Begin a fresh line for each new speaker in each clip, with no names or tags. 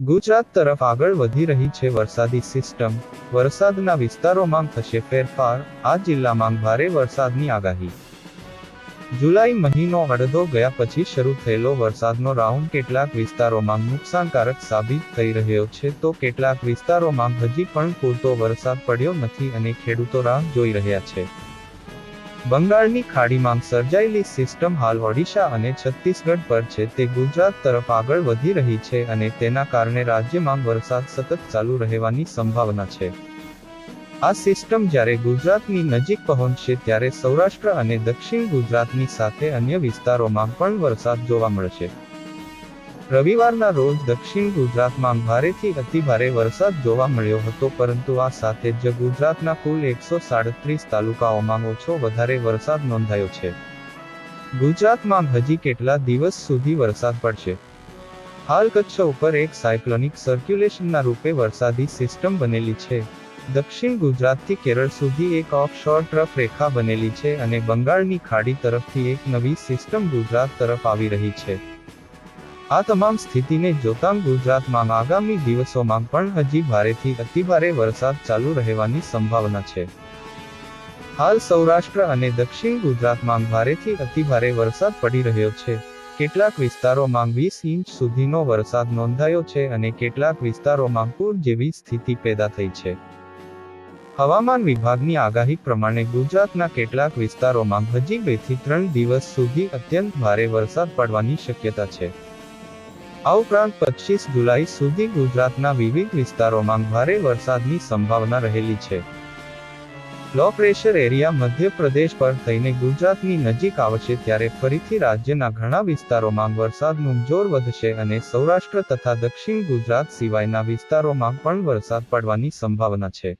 ગુજરાત તરફ આગળ વધી રહી છે વરસાદી સિસ્ટમ. વરસાદના વિસ્તારોમાં થશે ફેરફાર. આ જિલ્લામાં ભારે વરસાદની આગાહી. જુલાઈ મહિનો અડધો ગયા પછી શરૂ થયેલો વરસાદનો રાઉન્ડ કેટલાક વિસ્તારોમાં નુકસાનકારક સાબિત થઈ રહ્યો છે તો કેટલાક વિસ્તારોમાં હજી પણ પૂરતો વરસાદ પડ્યો નથી અને ખેડૂતો રાહ જોઈ રહ્યા છે. બંગાળની ખાડીમાં સર્જાયેલી સિસ્ટમ હાલ ઓડિશા અને છત્તીસગઢ પર છે. તે ગુજરાત તરફ આગળ વધી રહી છે અને તેના કારણે રાજ્યમાં વરસાદ સતત ચાલુ રહેવાની સંભાવના છે. આ સિસ્ટમ જ્યારે ગુજરાતની નજીક પહોંચશે ત્યારે સૌરાષ્ટ્ર અને દક્ષિણ ગુજરાતની સાથે અન્ય વિસ્તારોમાં પણ વરસાદ જોવા મળશે. રવિવારના રોજ દક્ષિણ ગુજરાતમાં ભારેથી અતિભારે વરસાદ જોવા મળ્યો હતો, પરંતુ આ સાથે જ ગુજરાતના કુલ એકસો સાડત્રીસ તાલુકાઓમાં ઓછો વધારે વરસાદ નોંધાયો છે. ગુજરાતમાં હજી કેટલા દિવસ સુધી વરસાદ પડશે? હાલ કચ્છ ઉપર એક સાયક્લોનિક સર્ક્યુલેશનના રૂપે વરસાદી સિસ્ટમ બનેલી છે. દક્ષિણ ગુજરાતથી કેરળ સુધી એક ઓફશોર ટ્રફ રેખા બનેલી છે અને બંગાળની ખાડી તરફથી એક નવી સિસ્ટમ ગુજરાત તરફ આવી રહી છે. આ તમામ સ્થિતિને જોતાં ગુજરાતમાં આગામી દિવસોમાં પણ હજી ભારેથી અતિભારે વરસાદ ચાલુ રહેવાની સંભાવના છે. હાલ સૌરાષ્ટ્ર અને દક્ષિણ ગુજરાતમાં ભારેથી અતિભારે વરસાદ પડી રહ્યો છે. કેટલાક વિસ્તારોમાં વીસ ઇંચ સુધીનો વરસાદ નોંધાયો છે અને કેટલાક વિસ્તારોમાં પૂર જેવી સ્થિતિ પેદા થઈ છે. હવામાન વિભાગની આગાહી પ્રમાણે ગુજરાતના કેટલાક વિસ્તારોમાં હજી બેથી ત્રણ દિવસ સુધી અત્યંત ભારે વરસાદ પડવાની શક્યતા છે. આ ઉપરાંત પચીસ જુલાઈ સુધી ગુજરાતના વિવિધ વિસ્તારોમાં ભારે વરસાદની સંભાવના રહેલી છે. લો પ્રેશર એરિયા મધ્યપ્રદેશ પર થઈને ગુજરાતની નજીક આવશે ત્યારે ફરીથી રાજ્યના ઘણા વિસ્તારોમાં વરસાદનું જોર વધશે અને સૌરાષ્ટ્ર તથા દક્ષિણ ગુજરાત સિવાયના વિસ્તારોમાં પણ વરસાદ પડવાની સંભાવના છે.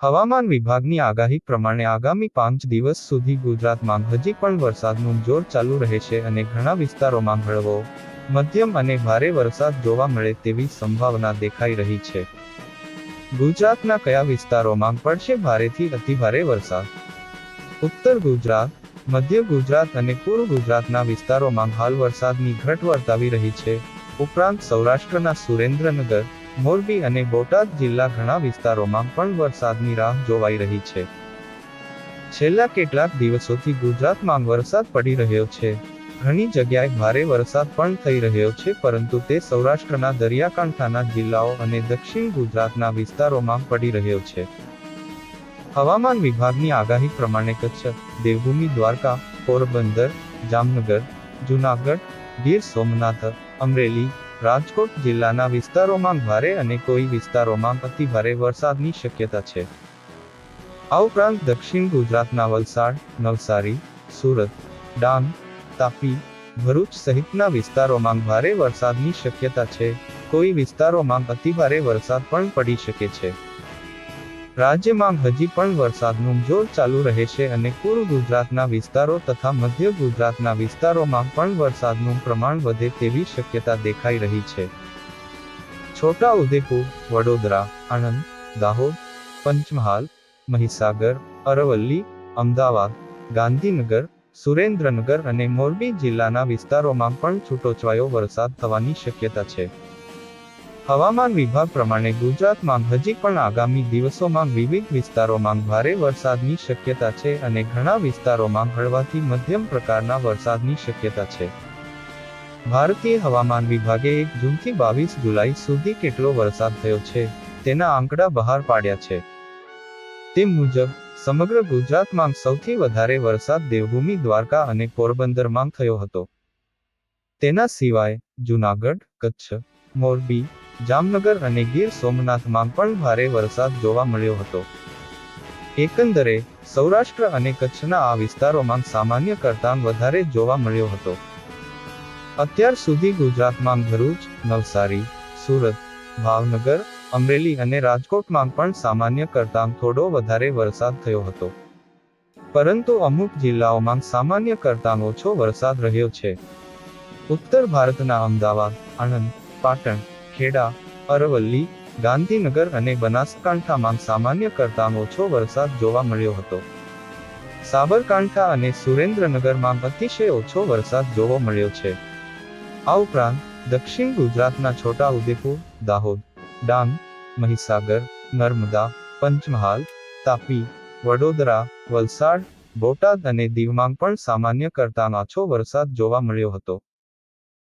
હવામાન વિભાગની આગાહી પ્રમાણે આગામી પાંચ દિવસ સુધી ગુજરાતમાં હજી પણ વરસાદનું જોર ચાલુ રહેશે અને ઘણા વિસ્તારોમાં હળવો મધ્યમ અને ભારે વરસાદ જોવા મળે તેવી સંભાવના દેખાઈ રહી છે. ગુજરાતના કયા વિસ્તારોમાં પડશે ભારેથી અતિભારે વરસાદ? ઉત્તર ગુજરાત, મધ્ય ગુજરાત અને પૂર્વ ગુજરાતના વિસ્તારોમાં હાલ વરસાદની ઘટ વર્તાવી રહી છે. ઉપરાંત સૌરાષ્ટ્રના સુરેન્દ્રનગર, મોરબી અને બોટાદ જિલ્લા ઘણા વિસ્તારોમાં પણ વરસાદની રાહ જોવાઈ રહી છે. છેલ્લા કેટલાક દિવસોથી ગુજરાતમાં વરસાદ પડી રહ્યો છે. ઘણી જગ્યાએ ભારે વરસાદ પણ થઈ રહ્યો છે, પરંતુ તે સૌરાષ્ટ્રના દરિયાકાંઠાના જિલ્લાઓ અને દક્ષિણ ગુજરાતના વિસ્તારોમાં પડી રહ્યો છે. હવામાન વિભાગની આગાહી પ્રમાણે કચ્છ, દેવભૂમિ, દ્વારકા, પોરબંદર, જામનગર, જુનાગઢ, ગીર સોમનાથ, અમરેલી, રાજકોટ જિલ્લાના વિસ્તારોમાં ભારે અને કોઈ વિસ્તારોમાં અતિભારે વરસાદની શક્યતા છે. આ ઉપરાંત દક્ષિણ ગુજરાતના વલસાડ, નવસારી, સુરત, ડાંગ તાપી, ભરૂચ સહિતના વિસ્તારોમાં ભારે વરસાદની શક્યતા છે. કોઈ વિસ્તારોમાં અતિભારે વરસાદ પણ પડી શકે છે. રાજ્યમાં હજી પણ વરસાદનું જોર ચાલુ રહેશે અને પૂર્વ ગુજરાતના વિસ્તારો તથા મધ્ય ગુજરાતના વિસ્તારોમાં પણ વરસાદનું પ્રમાણ વધે તેવી શક્યતા દેખાઈ રહી છે. છોટા ઉદેપુર વડોદરા, આણંદ, દાહોદ, પંચમહાલ, મહીસાગર, અરવલ્લી, અમદાવાદ, ગાંધીનગર સુરેન્દ્રનગર અને મોરબી જિલ્લાના વિસ્તારોમાં પણ છૂટોછવાયો વરસાદ થવાની શક્યતા છે. હવામાન વિભાગ પ્રમાણે ગુજરાતમાં હજી પણ આગામી દિવસોમાં વિવિધ વિસ્તારોમાં ભારે વરસાદની શક્યતા છે અને ઘણા વિસ્તારોમાં હળવાથી મધ્યમ પ્રકારના વરસાદની શક્યતા છે. ભારતીય હવામાન વિભાગે એક જૂનથી બાવીસ જુલાઈ સુધી કેટલો વરસાદ થયો છે તેના આંકડા બહાર પાડ્યા છે. તે મુજબ સમગ્ર ગુજરાતમાં સૌથી વધારે વરસાદ દેવભૂમિ, દ્વારકા અને પોરબંદરમાં થયો હતો. તેના સિવાય જુનાગઢ, કચ્છ, મોરબી, જામનગર અને ગીર સોમનાથમાં પણ ભારે વરસાદ જોવા મળ્યો હતો. એકંદરે, સૌરાષ્ટ્ર અને કચ્છના આ વિસ્તારોમાં સામાન્ય કરતાં વધારે જોવા મળ્યો હતો. અત્યાર સુધી ગુજરાતમાં ભરૂચ, નવસારી, સુરત, ભાવનગર અમરેલી અને રાજકોટમાં પણ સામાન્ય કરતાં થોડો વધારે વરસાદ થયો હતો. પરંતુ અમુક જિલ્લાઓમાં સામાન્ય કરતાં ઓછો વરસાદ રહ્યો છે. ઉત્તર ભારતના અમદાવાદ, આણંદ, પાટણ, ખેડા, અરવલ્લી, ગાંધીનગર અને બનાસકાંઠામાં સામાન્ય કરતાં ઓછો વરસાદ જોવા મળ્યો હતો. સાબરકાંઠા અને સુરેન્દ્રનગરમાં અતિશય ઓછો વરસાદ જોવા મળ્યો છે. આ ઉપરાંત દક્ષિણ ગુજરાતના છોટા ઉદેપુર દાહોદ ડાંગ, મહીસાગર, નર્મદા, પંચમહાલ, તાપી, વડોદરા, વલસાડ, બોટાદ અને દીવમાં પણ સામાન્ય કરતાં આછો વરસાદ જોવા મળ્યો હતો.